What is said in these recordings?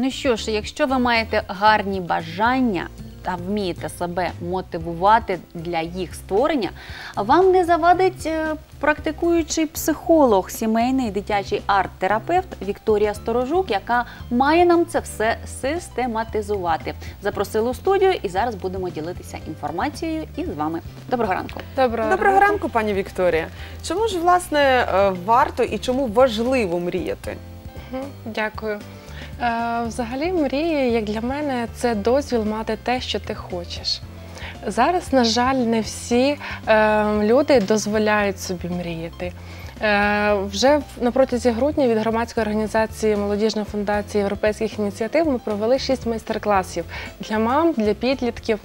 Ну що ж, якщо ви маєте гарні бажання та вмієте себе мотивувати для їх створення, вам не завадить е, практикуючий психолог, сімейний дитячий арт-терапевт Вікторія Сторожук, яка має нам це все систематизувати. Запросили у студію і зараз будемо ділитися інформацією із вами. Доброго ранку. Доброго, Доброго ранку, пані Вікторія. Чому ж власне е, варто і чому важливо мріяти? Дякую. Е, взагалі, мрії, як для мене, це дозвіл мати те, що ти хочеш. Зараз, на жаль, не всі е, люди дозволяють собі мріяти. Е, вже на протязі грудня від громадської організації молодіжної фундації європейських ініціатив ми провели шість майстер-класів для мам, для підлітків.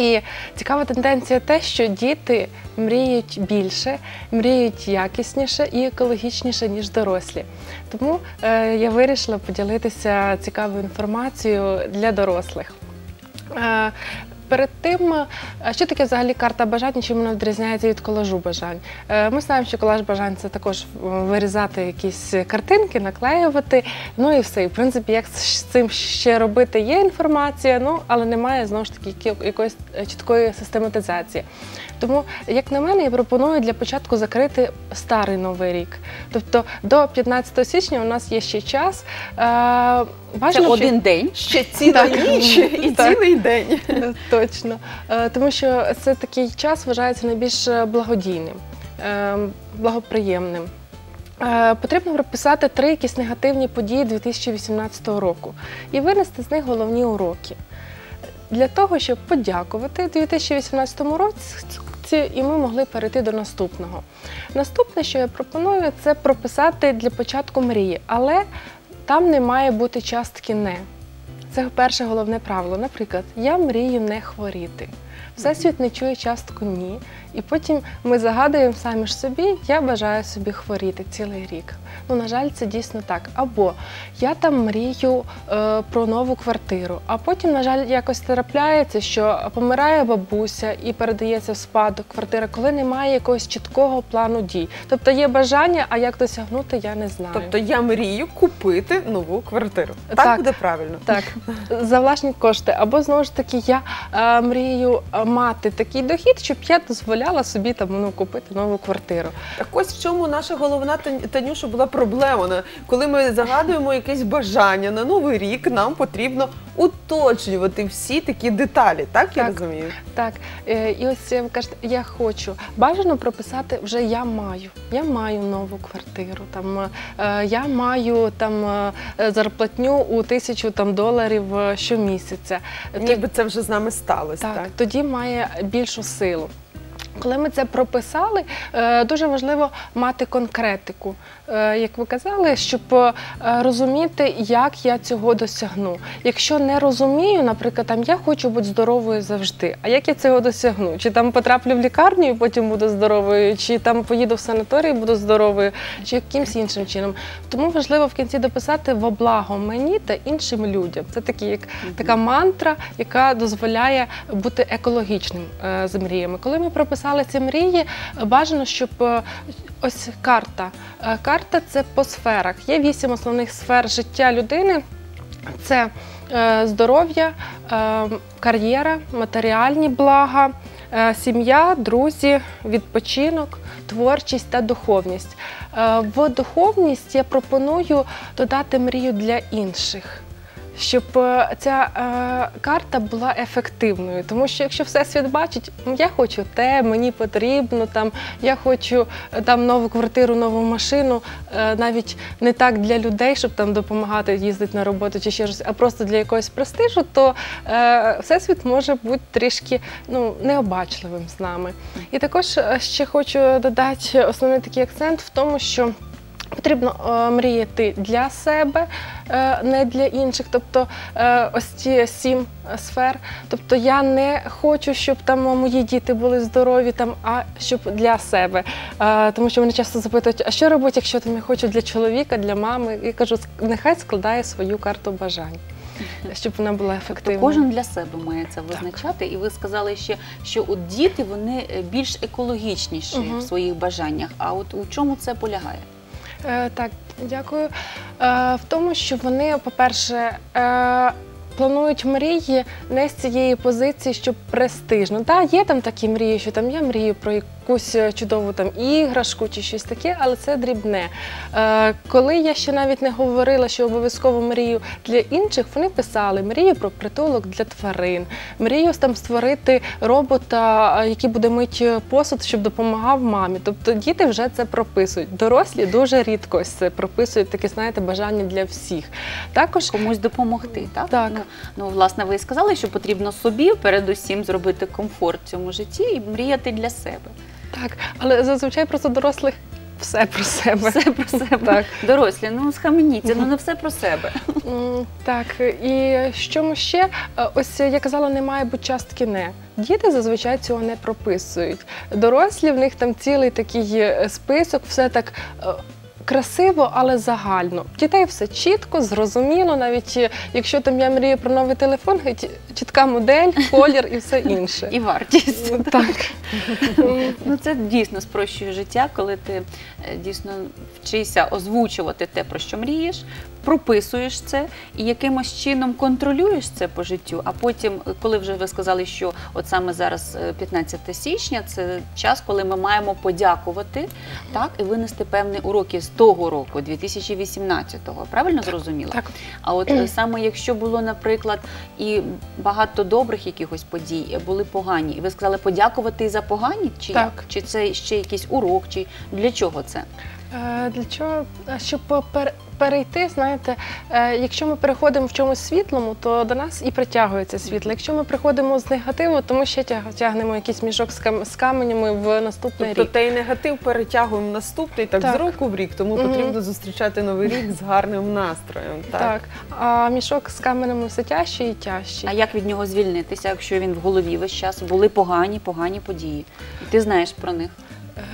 І цікава тенденція те, що діти мріють більше, мріють якісніше і екологічніше, ніж дорослі. Тому е, я вирішила поділитися цікавою інформацією для дорослих. Перед тим, е, що таке взагалі карта бажань, чим вона відрізняється від колажу бажань? Е, Ми знаємо, що колаж бажань це також вирізати якісь картинки, наклеювати. Ну і все. В принципі, як з цим ще робити, є інформація, ну але немає знову ж таки якоїсь е, чіткої систематизації. Тому, як на мене, я пропоную для початку закрити старий новий рік. Тобто до 15 січня у нас є ще час. Е, Це один день. Ще ціла ніч і цілий день. Точно. Е, Тому що це такий час вважається найбільш е, благодійним, е, благоприємним. Е, Потрібно прописати три якісь негативні події 2018 року і винести з них головні уроки. Для того, щоб подякувати 2018 році, і ми могли перейти до наступного. Наступне, що я пропоную, це прописати для початку мрії, але там не має бути частки не. Це перше головне правило. Наприклад, я мрію не хворіти. Всесвіт не чує частку ні. І потім ми загадуємо самі ж собі, я бажаю собі хворіти цілий рік. Ну, на жаль, це дійсно так. Або я там мрію е, про нову квартиру, а потім, на жаль, якось трапляється, що помирає бабуся і передається в спадок квартира, коли немає якогось чіткого плану дій. Тобто є бажання, а як досягнути, я не знаю. Тобто я мрію купити нову квартиру. Так, Так. буде правильно. Так, за власні кошти. Або знову ж таки, я е, мрію е, мати такий дохід, щоб я дозволяла собі там ну, купити нову квартиру. Так ось в чому наша головна Танюша була проблема. Коли ми загадуємо якесь бажання на новий рік, нам потрібно уточнювати всі такі деталі. Так, я Так. розумію? Так, е, і ось е, ви кажете, я хочу. Бажано прописати вже я маю. Я маю нову квартиру. Там е, я маю там е, зарплатню у тисячу там доларів е, щомісяця. Ніби це вже з нами сталося. Так, Так. тоді має більшу силу. Коли ми це прописали, е, дуже важливо мати конкретику, Е, як ви казали, щоб е, розуміти, як я цього досягну. Якщо не розумію, наприклад, там я хочу бути здоровою завжди. А як я цього досягну? Чи там потраплю в лікарню і потім буду здоровою, чи там поїду в санаторій, і буду здоровою, чи якимсь іншим чином. Тому важливо в кінці дописати во благо мені та іншим людям. Це такі, як така мантра, яка дозволяє бути екологічним з мріями. Коли ми прописали ці мрії, бажано, щоб е, ось карта. Е, Карта це по сферах. Є вісім основних сфер життя людини. Це е, здоров'я, кар'єра, матеріальні блага, сім'я, друзі, відпочинок, творчість та духовність. В духовність я пропоную додати мрію для інших. Щоб е, ця е, карта була ефективною, тому що якщо всесвіт бачить, «Ну, я хочу те, мені потрібно там, я хочу е, там нову квартиру, нову машину, е, навіть не так для людей, щоб там допомагати їздити на роботу чи ще щось, а просто для якогось престижу, то е, всесвіт може бути трішки ну, необачливим з нами. І також е, ще хочу додати основний такий акцент в тому, що Потрібно е, мріяти для себе, е, не для інших. Тобто е, ось ці сім сфер. Тобто я не хочу, щоб там мої діти були здорові, там, а щоб для себе. Е, тому що мене часто запитують, а що робити, якщо там я хочу для чоловіка, для мами? І кажу, нехай складає свою карту бажань, щоб вона була Тобто кожен для себе має це визначати. І ви сказали ще, що от діти вони е, більш екологічніші Мгм. в своїх бажаннях. А от у чому це полягає? Е, Так, дякую. Е, в тому, що вони, по-перше, е, планують мрії не з цієї позиції, що престижно. Так, є там такі мрії, що там я мрію про якусь е, чудову там іграшку чи щось таке, але це дрібне. Е, коли я ще навіть не говорила, що обов'язково мрію для інших, вони писали мрію про притулок для тварин, мрію там створити робота, е, який буде мити посуд, щоб допомагав мамі. Тобто діти вже це прописують. Дорослі дуже рідко ось це прописують таке, знаєте, бажання для всіх. Також комусь допомогти, так? Так. Ну, ну, власне, ви і сказали, що потрібно собі передусім зробити комфорт в цьому житті і мріяти для себе. Так, але зазвичай просто дорослих все про себе. Все про себе. Так. Дорослі, ну схаменіться, ну не все про себе. Так, і що ми ще? Е, Ось я казала, не має бути частки не. Діти зазвичай цього не прописують. Дорослі в них там цілий такий е, список, все так. Красиво, але загально. Дітей все чітко, зрозуміло. Навіть е, якщо там я мрію про новий телефон, чітка модель, колір і все інше. І вартість. Так. Ну це дійсно спрощує життя, коли ти е, дійсно вчишся озвучувати те, про що мрієш, прописуєш це і якимось чином контролюєш це по життю. А потім, е, коли вже ви сказали, що от саме зараз е, 15 січня, це час, коли ми маємо подякувати так і винести певні уроки з того року, 2018-го. Правильно зрозуміла? Так. А от е, саме якщо було, наприклад, і багато добрих якихось подій е, були погані, і ви сказали подякувати і за погані, чи Так. як? Чи це ще якийсь урок, чи для чого це? Е, Для чого? Е, Щоб перейти, знаєте, е, якщо ми переходимо в чомусь світлому, то до нас і притягується світло. Якщо ми приходимо з негативу, то ми ще тяг- тягнемо якийсь мішок з кам- з каменями в наступний Тобто рік. той негатив перетягуємо в наступний, так, Так. з року в рік, тому потрібно зустрічати новий рік з гарним настроєм. Так. Так. А мішок з каменем все тяжче і тяжче. А як від нього звільнитися, якщо він в голові весь час були погані, погані події, і ти знаєш про них?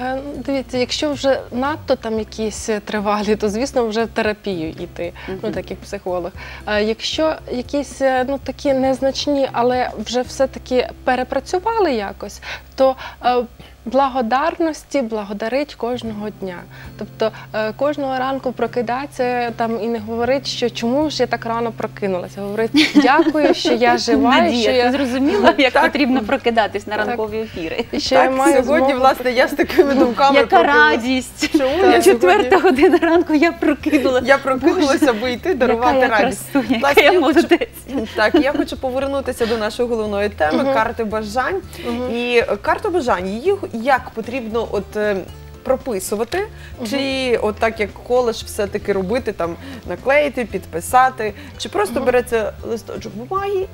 Е, ну, Дивіться, якщо вже надто там якісь е, тривалі, то звісно вже в терапію йти, ну так як психолог. А якщо якісь е, ну такі незначні, але вже все-таки перепрацювали якось, то е, благодарності благодарить кожного дня. Тобто е, кожного ранку прокидатися там і не говорить, що чому ж я так рано прокинулася. Говорить, дякую, що я жива, і що Надія, я зрозуміла, як Так. потрібно прокидатись на Так. ранкові ефіри? і що я маю сьогодні, змогу власне, я з такими думками Яка радість! Чому Четверта сьогодні- година ранку я прокинула. Я прокинулася, аби йти дарувати яка я радість. красуня, Власне, яка я я молодець. Так, я хочу повернутися до нашої головної теми карти бажань. І е, карту бажань її як потрібно от. е, Прописувати, чи от так як коледж все-таки робити, там наклеїти, підписати, чи просто береться листочок бумаги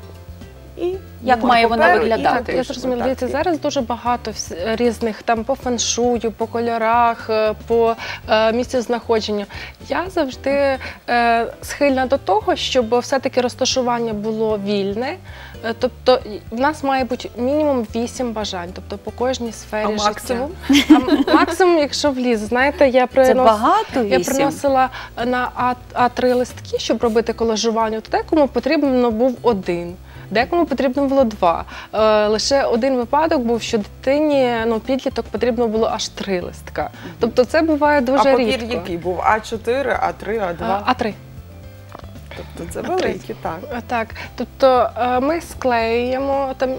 і Як бумага має вона паперу, виглядати? Так, я зрозуміла. Дивіться, зараз дуже багато вс- різних там по феншую, по кольорах, е, по е, місцю знаходження. Я завжди е, схильна до того, щоб все-таки розташування було вільне. Е, Тобто і- в нас має бути мінімум вісім бажань, тобто по кожній сфері А життя. максимум? А м- максимум, якщо вліз, знаєте, я Це принос... багато Я вісім? приносила на А- А3 листки, щоб робити колажування. То декому потрібно був один. Декому потрібно було два. Е, лише один випадок був, що дитині ну підліток потрібно було аж три листка. Тобто це буває дуже а папір який був? А4, А3, А2. А, А3. тобто це А3. великі, так. Так, тобто е, ми склеюємо там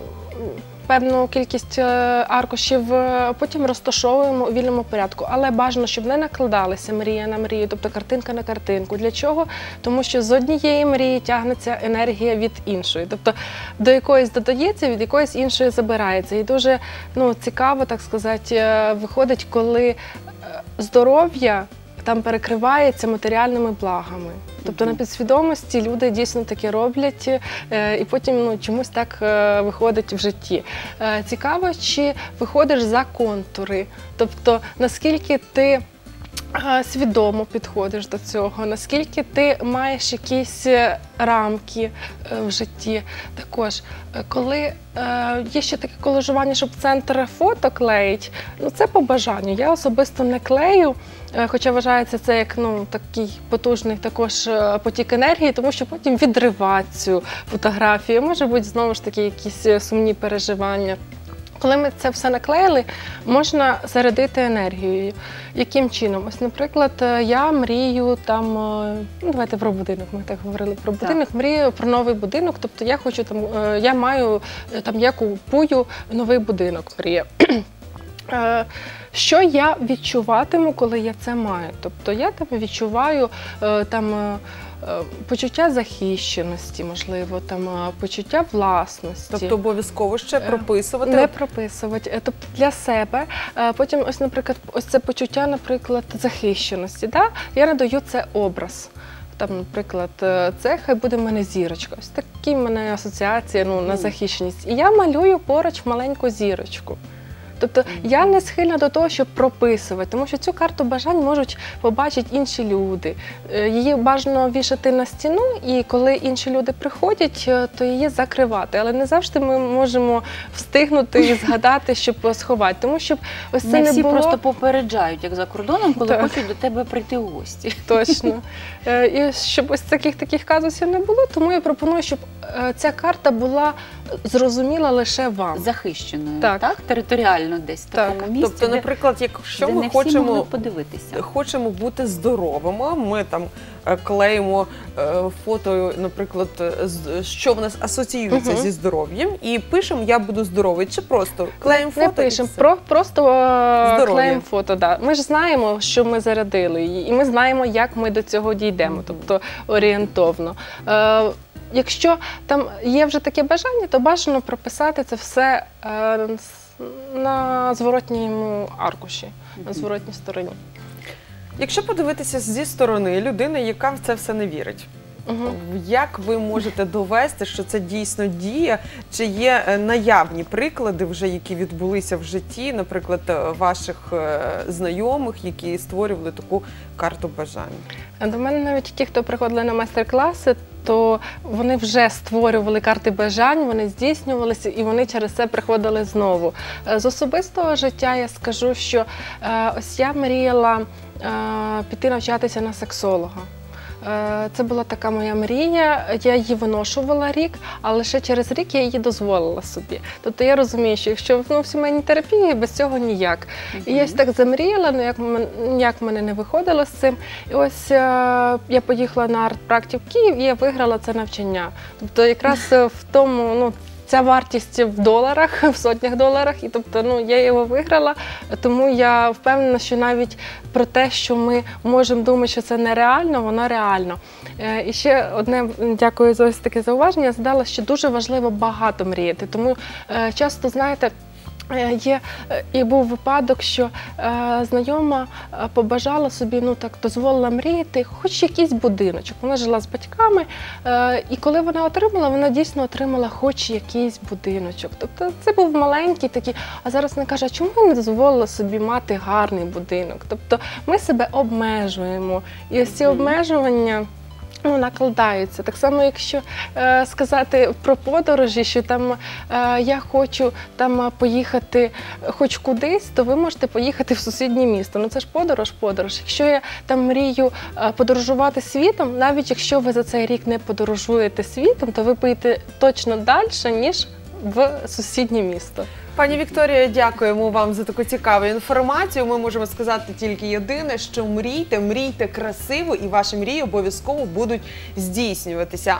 певну кількість е, аркушів, е, потім розташовуємо у вільному порядку. Але бажано, щоб не накладалися мрія на мрію, тобто картинка на картинку. Для чого? Тому що з однієї мрії тягнеться енергія від іншої. Тобто до якоїсь додається, від якоїсь іншої забирається. І дуже ну, цікаво, так сказати, е, виходить, коли здоров'я там перекривається матеріальними благами. Тобто на підсвідомості люди дійсно таке роблять, е, і потім ну, чомусь так е, виходить в житті. Е, Цікаво, чи виходиш за контури, тобто наскільки ти. Свідомо підходиш до цього, наскільки ти маєш якісь е, рамки е, в житті. Також, е, коли є ще таке колежування, щоб центр фото клеїть, ну це по бажанню. Я особисто не клею, хоча вважається це як ну, такий потужний також потік енергії, тому що потім відривати цю фотографію. Може бути знову ж таки якісь сумні переживання. Коли ми це все наклеїли, можна зарядити енергією. Яким чином? Ось, наприклад, е, я мрію там, е, ну давайте про будинок. Ми так говорили про будинок. Мрію про новий будинок. Тобто я хочу там, е, я маю там, я купую новий будинок. Мрія. Що я відчуватиму, коли я це маю? Тобто я там відчуваю там. Е, Почуття захищеності, можливо, там е, почуття власності. Тобто обов'язково ще Е, прописувати. Не прописувати. Тобто для себе. Потім, ось, наприклад, ось це почуття, наприклад, захищеності. Да? Я надаю це образ. Там, наприклад, це хай буде в мене зірочка. Ось такі в мене асоціації ну, на захищеність. І я малюю поруч маленьку зірочку. Тобто я не схильна до того, щоб прописувати, тому що цю карту бажань можуть побачити інші люди. Е, Її бажано вішати на стіну, і коли інші люди приходять, е, то її закривати. Але не завжди ми можемо встигнути і згадати, щоб сховати. Тому що ось це не не, всі було просто попереджають, як за кордоном, коли Так. хочуть до тебе прийти у гості. точно. Е, І щоб ось таких таких казусів не було, тому я пропоную, щоб ця карта була зрозуміла лише вам. Захищеною, Так. так? Територіально десь в Так. такому місці. Тобто, де- наприклад, якщо де ми не всі могли хочемо подивитися. хочемо бути здоровими, ми там е, клеїмо е, фото, наприклад, е, з- що в нас асоціюється Мгм. зі здоров'ям, і пишемо Я буду здоровий. Чи просто клеїмо Не фото? і пишемо, все? про, просто е, Здоров'я. клеїмо фото. Да. Ми ж знаємо, що ми зарядили її, і ми знаємо, як ми до цього дійдемо, тобто орієнтовно. Е, якщо там є вже таке бажання, то бажано прописати це все е, на зворотньому аркуші, на зворотній стороні. Якщо подивитися зі сторони людини, яка в це все не вірить. Угу. Як ви можете довести, що це дійсно діє? Чи є е, наявні приклади, вже які відбулися в житті, наприклад, е, ваших знайомих, які створювали таку карту бажань? До мене навіть ті, хто приходили на майстер-класи, то вони вже створювали карти бажань, вони здійснювалися і вони через це приходили знову. Е, З особистого життя я скажу, що е, ось я мріяла е, піти навчатися на сексолога. Е, Це була така моя мрія. Я її виношувала рік, але лише через рік я її дозволила собі. Тобто я розумію, що якщо ну, в сімейній терапії без цього ніяк. І я так замріяла, ну як ніяк в мене не виходило з цим. І ось е, я поїхала на арт-практик в Київ і я виграла це навчання. Тобто, якраз е, в тому, ну. Ця вартість в доларах, в сотнях доларах, і тобто ну я його виграла. Тому я впевнена, що навіть про те, що ми можемо думати, що це нереально, воно реально. Е, І ще одне дякую за ось таке зауваження. Я задала, що дуже важливо багато мріяти. Тому е, часто знаєте. Е, Є е, і був випадок, що е, знайома е, побажала собі, ну так дозволила мріяти, хоч якийсь будиночок. Вона жила з батьками, е, і коли вона отримала, вона дійсно отримала хоч якийсь будиночок. Тобто це був маленький такий. А зараз вона каже, а чому я не дозволила собі мати гарний будинок? Тобто ми себе обмежуємо, і ось ці обмежування. Ну, накладаються. Так само, якщо е, сказати про подорожі, що там е, я хочу там е, поїхати хоч кудись, то ви можете поїхати в сусіднє місто. Ну це ж подорож, подорож. Якщо я там мрію е, подорожувати світом, навіть якщо ви за цей рік не подорожуєте світом, то ви поїдете точно далі, ніж в сусіднє місто. Пані Вікторія, дякуємо вам за таку цікаву інформацію. Ми можемо сказати тільки єдине, що мрійте, мрійте красиво, і ваші мрії обов'язково будуть здійснюватися.